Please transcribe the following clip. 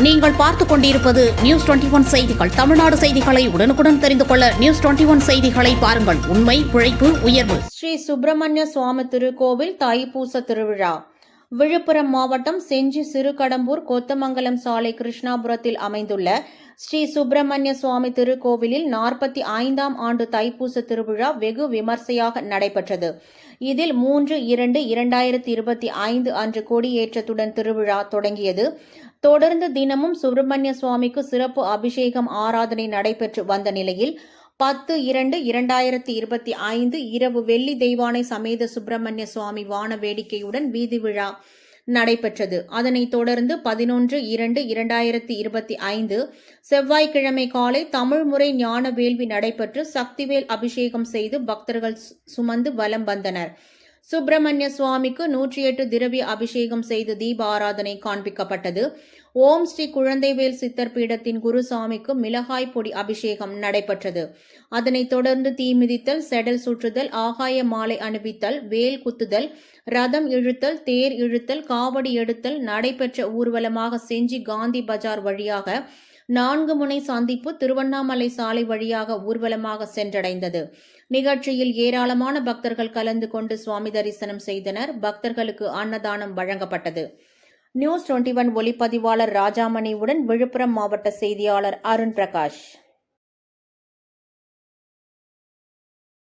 நீங்கள் பார்த்துக் கொண்டிருப்பது நியூஸ் டுவெண்டி ஒன் செய்திகள். தமிழ்நாடு செய்திகளை உடனுக்குடன் தெரிந்து கொள்ள நியூஸ் டுவெண்டி ஒன் செய்திகளை பாருங்கள். உண்மை உழைப்பு உயர்வு. ஸ்ரீ சுப்பிரமணிய சுவாமி திருக்கோவில் தைப்பூச திருவிழா. விழுப்புரம் மாவட்டம் செஞ்சி சிறுகடம்பூர் கொத்தமங்கலம் சாலை கிருஷ்ணாபுரத்தில் அமைந்துள்ள ஸ்ரீ சுப்பிரமணிய சுவாமி திருக்கோவிலில் நாற்பத்தி ஐந்தாம் ஆண்டு தைப்பூச திருவிழா வெகு விமர்சையாக நடைபெற்றது. இதில் மூன்று இரண்டு இரண்டாயிரத்தி இருபத்தி ஐந்து அன்று கொடியேற்றத்துடன் திருவிழா தொடங்கியது. தொடர்ந்து தினமும் சுப்பிரமணிய சுவாமிக்கு சிறப்பு அபிஷேகம் ஆராதனை நடைபெற்று வந்த நிலையில் பத்து இரண்டு இரண்டாயிரத்தி இருபத்தி ஐந்து இரவு வெள்ளி தெய்வானை சமேத சுப்பிரமணிய சுவாமி வான வேடிக்கையுடன் வீதி விழா நடைபெற்றது. அதனைத் தொடர்ந்து பதினொன்று இரண்டு இரண்டாயிரத்தி இருபத்தி ஐந்து செவ்வாய்க்கிழமை காலை தமிழ் முறை ஞான வேள்வி நடைபெற்று சக்திவேல் அபிஷேகம் செய்து பக்தர்கள் சு- சுமந்து வலம் வந்தனர். சுப்பிரமணிய சுவாமிக்கு நூற்றி எட்டு திரவி அபிஷேகம் செய்து தீப ஆராதனை காண்பிக்கப்பட்டது. ஓம் ஸ்ரீ குழந்தைவேல் சித்தர் பீடத்தின் குருசாமிக்கு மிளகாய் பொடி அபிஷேகம் நடைபெற்றது. அதனைத் தொடர்ந்து தீமிதித்தல் செடல் சுற்றுதல் ஆகாய மாலை அணிவித்தல் வேல் குத்துதல் ரதம் இழுத்தல் தேர் இழுத்தல் காவடி எடுத்தல் நடைபெற்ற ஊர்வலமாக செஞ்சி காந்தி பஜார் வழியாக நான்கு முனை சந்திப்பு திருவண்ணாமலை சாலை வழியாக ஊர்வலமாக சென்றடைந்தது. நிகழ்ச்சியில் ஏராளமான பக்தர்கள் கலந்து கொண்டு சுவாமி தரிசனம் செய்தனர். பக்தர்களுக்கு அன்னதானம் வழங்கப்பட்டது. நியூஸ் டுவெண்டி ஒன் ஒளிப்பதிவாளர் ராஜாமணியுடன் விழுப்புரம் மாவட்ட செய்தியாளர் அருண் பிரகாஷ்.